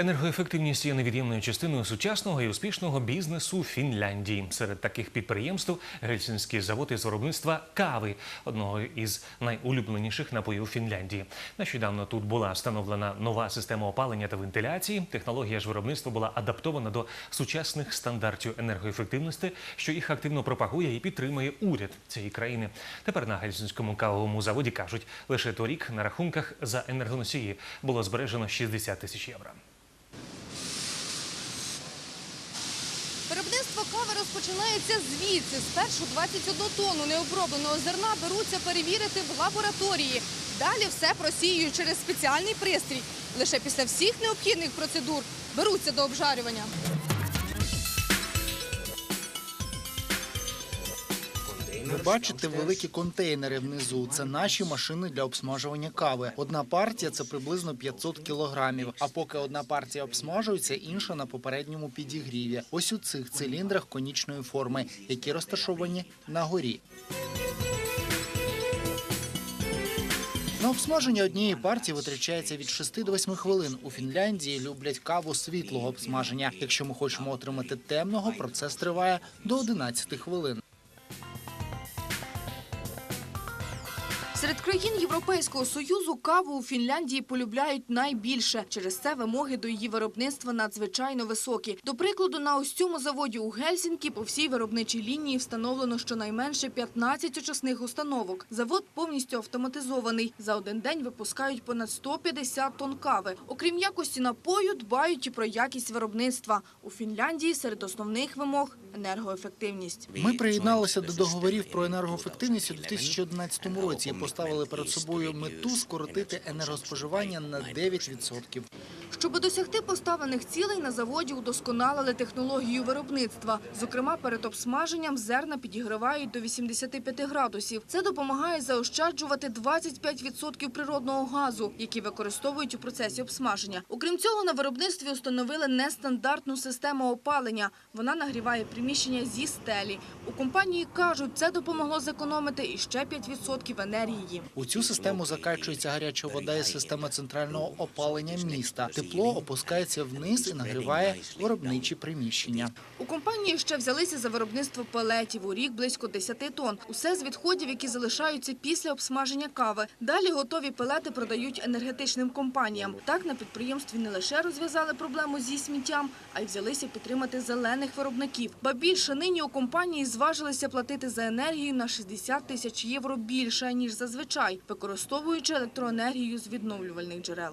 Енергоефективність є невід'ємною частиною сучасного і успішного бізнесу Фінляндії. Серед таких підприємств Гельсінський завод із виробництва кави, одного із найулюбленіших напоїв Фінляндії. Нещодавно тут була встановлена нова система опалення та вентиляції. Технологія ж виробництва була адаптована до сучасних стандартів енергоефективності, що їх активно пропагує і підтримує уряд цієї країни. Тепер на Гельсінському кавовому заводі кажуть, лише торік на рахунках за енергоносії було збережено 60 тисяч євро. Виробництво кави розпочинається звідси. Спершу 21 тонну необробленого зерна беруться перевірити в лабораторії. Далі все просіюють через спеціальний пристрій. Лише після всіх необхідних процедур беруться до обжарювання. Ви бачите великі контейнери внизу. Це наші машини для обсмажування кави. Одна партія це приблизно 500 кілограмів. А поки одна партія обсмажується, інша на попередньому підігріві. Ось у цих циліндрах конічної форми, які розташовані на горі. На обсмаження однієї партії витрачається від 6 до 8 хвилин. У Фінляндії люблять каву світлого обсмаження. Якщо ми хочемо отримати темного, процес триває до 11 хвилин. Серед країн Європейського союзу каву у Фінляндії полюбляють найбільше. Через це вимоги до її виробництва надзвичайно високі. До прикладу, на ось цьому заводі у Гельсінкі по всій виробничій лінії встановлено щонайменше 15 очисних установок. Завод повністю автоматизований. За один день випускають понад 150 тонн кави. Окрім якості напою, дбають і про якість виробництва. У Фінляндії серед основних вимог енергоефективність. Ми приєдналися до договорів про енергоефективність у 2011 році поставили перед собою мету скоротити енергоспоживання на 9%. Щоб досягти поставлених цілей, на заводі удосконалили технологію виробництва. Зокрема, перед обсмаженням зерна підігрівають до 85 градусів. Це допомагає заощаджувати 25% природного газу, який використовують у процесі обсмаження. Окрім цього, на виробництві установили нестандартну систему опалення. Вона нагріває приміщення зі стелі. У компанії кажуть, це допомогло зекономити іще 5% енергії. У цю систему закачується гаряча вода із системи центрального опалення міста. Тепло опускається вниз і нагріває виробничі приміщення. У компанії ще взялися за виробництво пелетів. У рік близько 10 тонн. Усе з відходів, які залишаються після обсмаження кави. Далі готові пелети продають енергетичним компаніям. Так на підприємстві не лише розв'язали проблему зі сміттям, а й взялися підтримати зелених виробників. Ба більше нині у компанії зважилися платити за енергію на 60 тисяч євро більше ніж зазвичай, використовуючи електроенергію з відновлювальних джерел.